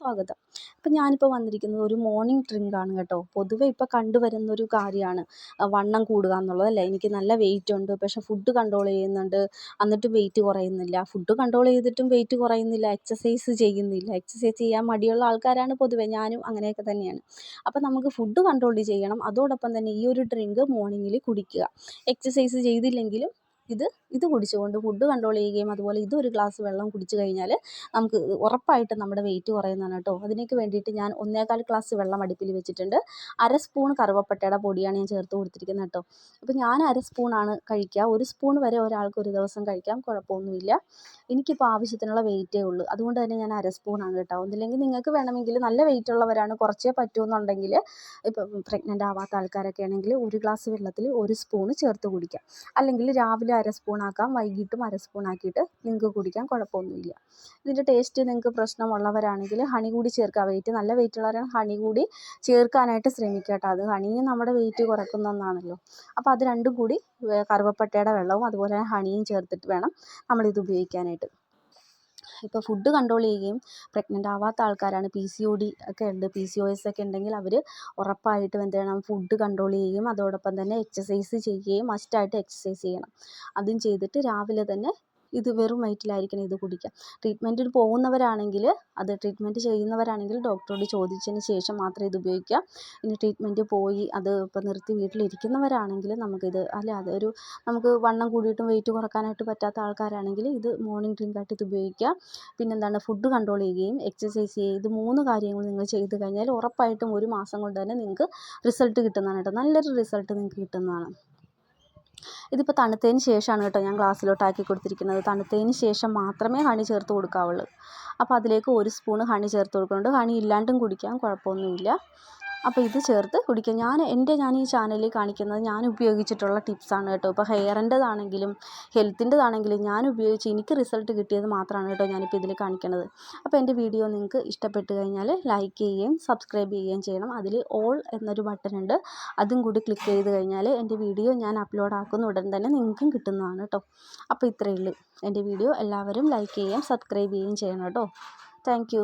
സ്വാഗതം. അപ്പം ഞാനിപ്പോൾ വന്നിരിക്കുന്നത് ഒരു മോർണിംഗ് ഡ്രിങ്ക് ആണ് കേട്ടോ. പൊതുവെ ഇപ്പോൾ കണ്ടുവരുന്ന ഒരു കാര്യമാണ്. വണ്ണം കൂടുക എന്നുള്ളത് എനിക്ക് നല്ല വെയിറ്റ് ഉണ്ട്. പക്ഷേ ഫുഡ് കൺട്രോൾ ചെയ്യുന്നുണ്ട്. എന്നിട്ടും വെയിറ്റ് കുറയുന്നില്ല. ഫുഡ് കൺട്രോൾ ചെയ്തിട്ടും വെയിറ്റ് കുറയുന്നില്ല. എക്സസൈസ് ചെയ്യുന്നില്ല. എക്സസൈസ് ചെയ്യാൻ മടിയുള്ള ആൾക്കാരാണ് പൊതുവെ. ഞാനും അങ്ങനെയൊക്കെ തന്നെയാണ്. അപ്പം നമുക്ക് ഫുഡ് കൺട്രോൾ ചെയ്യണം. അതോടൊപ്പം തന്നെ ഈ ഒരു ഡ്രിങ്ക് മോർണിംഗിൽ കുടിക്കുക. എക്സസൈസ് ചെയ്തില്ലെങ്കിലും ഇത് ഇത് കുടിച്ചുകൊണ്ട് ഫുഡ് കൺട്രോൾ ചെയ്യുകയും അതുപോലെ ഇതൊരു ഗ്ലാസ് വെള്ളം കുടിച്ചു കഴിഞ്ഞാൽ നമുക്ക് ഉറപ്പായിട്ടും നമ്മുടെ വെയിറ്റ് കുറയുന്നതാണ് കേട്ടോ. അതിനേക്ക് വേണ്ടിയിട്ട് ഞാൻ ഒന്നേകാൽ ഗ്ലാസ് വെള്ളം അടുപ്പിൽ വെച്ചിട്ടുണ്ട്. അര സ്പൂൺ കറുവപ്പട്ടയുടെ പൊടിയാണ് ഞാൻ ചേർത്ത് കൊടുത്തിരിക്കുന്നത് കേട്ടോ. അപ്പോൾ ഞാൻ അര സ്പൂണാണ് കഴിക്കുക. ഒരു സ്പൂൺ വരെ ഒരാൾക്ക് ഒരു ദിവസം കഴിക്കാം കുഴപ്പമൊന്നുമില്ല. എനിക്കിപ്പോൾ ആവശ്യത്തിനുള്ള വെയിറ്റേ ഉള്ളൂ. അതുകൊണ്ട് തന്നെ ഞാൻ അര സ്പൂണാണ് കേട്ടോ. ഒന്നില്ലെങ്കിൽ നിങ്ങൾക്ക് വേണമെങ്കിൽ നല്ല വെയിറ്റ് ഉള്ളവരാണ് കുറച്ചേ പറ്റുമെന്നുണ്ടെങ്കിൽ ഇപ്പം പ്രഗ്നന്റ് ആവാത്ത ആൾക്കാരൊക്കെ ആണെങ്കിൽ ഒരു ഗ്ലാസ് വെള്ളത്തിൽ ഒരു സ്പൂൺ ചേർത്ത് കുടിക്കാം. അല്ലെങ്കിൽ രാവിലെ അര സ്പൂൺ ആക്കാം. വൈകിട്ടും അര സ്പൂൺ ആക്കിയിട്ട് നിങ്ങൾക്ക് കുടിക്കാം കുഴപ്പമൊന്നുമില്ല. ഇതിന്റെ ടേസ്റ്റ് നിങ്ങൾക്ക് പ്രശ്നമുള്ളവരാണെങ്കിൽ ഹണി കൂടി ചേർക്കുക. വെയിറ്റ് നല്ല വെയിറ്റ് ഉള്ളവരാണ് ഹണി കൂടി ചേർക്കാനായിട്ട് ശ്രമിക്കുക അത് ഹണിയും നമ്മുടെ വെയിറ്റ് കുറയ്ക്കുന്ന ഒന്നാണല്ലോ. അപ്പോൾ അത് രണ്ടും കൂടി കറുവപ്പട്ടയുടെ വെള്ളവും അതുപോലെ തന്നെ ഹണിയും ചേർത്തിട്ട് വേണം നമ്മളിത് ഉപയോഗിക്കാനായിട്ട്. ഇപ്പോൾ ഫുഡ് കൺട്രോൾ ചെയ്യുകയും പ്രഗ്നന്റ് ആവാത്ത ആൾക്കാരാണ്. പി സി ഒ ഡി ഒക്കെ ഉണ്ട്. പി സി ഒ എസ് ഒക്കെ ഉണ്ടെങ്കിൽ അവർ ഉറപ്പായിട്ടും എന്ത് ചെയ്യണം? ഫുഡ് കൺട്രോൾ ചെയ്യുകയും അതോടൊപ്പം തന്നെ എക്സസൈസ് ചെയ്യുകയും മസ്റ്റായിട്ട് എക്സസൈസ് ചെയ്യണം. അതും ചെയ്തിട്ട് രാവിലെ തന്നെ ഇത് വെറും വയറ്റിലായിരിക്കണം ഇത് കുടിക്കുക ട്രീറ്റ്മെന്റിന് പോകുന്നവരാണെങ്കിൽ അത് ട്രീറ്റ്മെന്റ് ചെയ്യുന്നവരാണെങ്കിൽ ഡോക്ടറോട് ചോദിച്ചതിന് ശേഷം മാത്രം ഇത് ഉപയോഗിക്കുക ഇനി ട്രീറ്റ്മെന്റ് പോയി അത് ഇപ്പോൾ നിർത്തി വീട്ടിലിരിക്കുന്നവരാണെങ്കിൽ നമുക്കിത് അല്ല അതൊരു നമുക്ക് വണ്ണം കൂടിയിട്ടും വെയിറ്റ് കുറക്കാനായിട്ട് പറ്റാത്ത ആൾക്കാരാണെങ്കിൽ ഇത് മോർണിംഗ് ഡ്രിങ്ക് ആയിട്ട് ഇത് ഉപയോഗിക്കുക പിന്നെന്താണ് ഫുഡ് കൺട്രോൾ ചെയ്യുകയും എക്സസൈസ് ചെയ്യുക ഇത് മൂന്ന് കാര്യങ്ങൾ നിങ്ങൾ ചെയ്ത് കഴിഞ്ഞാൽ ഉറപ്പായിട്ടും ഒരു മാസം കൊണ്ട് തന്നെ നിങ്ങൾക്ക് റിസൾട്ട് കിട്ടുന്നതാണ് കേട്ടോ. നല്ലൊരു റിസൾട്ട് നിങ്ങൾക്ക് കിട്ടുന്നതാണ്. ഇതിപ്പോൾ തണുത്തതിന് ശേഷമാണ് കേട്ടോ ഞാൻ ഗ്ലാസ്സിലോട്ട് ആക്കി കൊടുത്തിരിക്കുന്നത്. തണുത്തതിന് ശേഷം മാത്രമേ ഹണി ചേർത്ത് കൊടുക്കാവുള്ളൂ. അപ്പോൾ അതിലേക്ക് ഒരു സ്പൂൺ ഹണി ചേർത്ത് കൊടുക്കുന്നുണ്ട്. ഹണി ഇല്ലാണ്ടും കുടിക്കാം കുഴപ്പമൊന്നുമില്ല. അപ്പോൾ ഇത് ചേർത്ത് കുടിക്കുക ഞാൻ എന്റെ ഞാൻ ഈ ചാനലിൽ കാണിക്കുന്നത് ഞാൻ ഉപയോഗിച്ചിട്ടുള്ള ടിപ്സാണ് കേട്ടോ. ഇപ്പോൾ ഹെയറിന്റെതാണെങ്കിലും ഹെൽത്തിന്റെതാണെങ്കിലും ഞാൻ ഉപയോഗിച്ച് എനിക്ക് റിസൾട്ട് കിട്ടിയത് മാത്രമാണ് കേട്ടോ ഞാനിപ്പോൾ ഇതിൽ കാണിക്കണത്. അപ്പോൾ എന്റെ വീഡിയോ നിങ്ങൾക്ക് ഇഷ്ടപ്പെട്ട് കഴിഞ്ഞാൽ ലൈക്ക് ചെയ്യുകയും സബ്സ്ക്രൈബ് ചെയ്യുകയും ചെയ്യണം. അതിൽ ഓൾ എന്നൊരു ബട്ടൺ ഉണ്ട്. അതും കൂടി ക്ലിക്ക് ചെയ്ത് കഴിഞ്ഞാൽ എന്റെ വീഡിയോ ഞാൻ അപ്ലോഡ് ആക്കുന്ന ഉടൻ തന്നെ നിങ്ങൾക്കും കിട്ടുന്നതാണ് കേട്ടോ. അപ്പോൾ ഇത്രയേ ഉള്ളൂ. എന്റെ വീഡിയോ എല്ലാവരും ലൈക്ക് ചെയ്യുകയും സബ്സ്ക്രൈബ് ചെയ്യുകയും ചെയ്യണം കേട്ടോ. താങ്ക്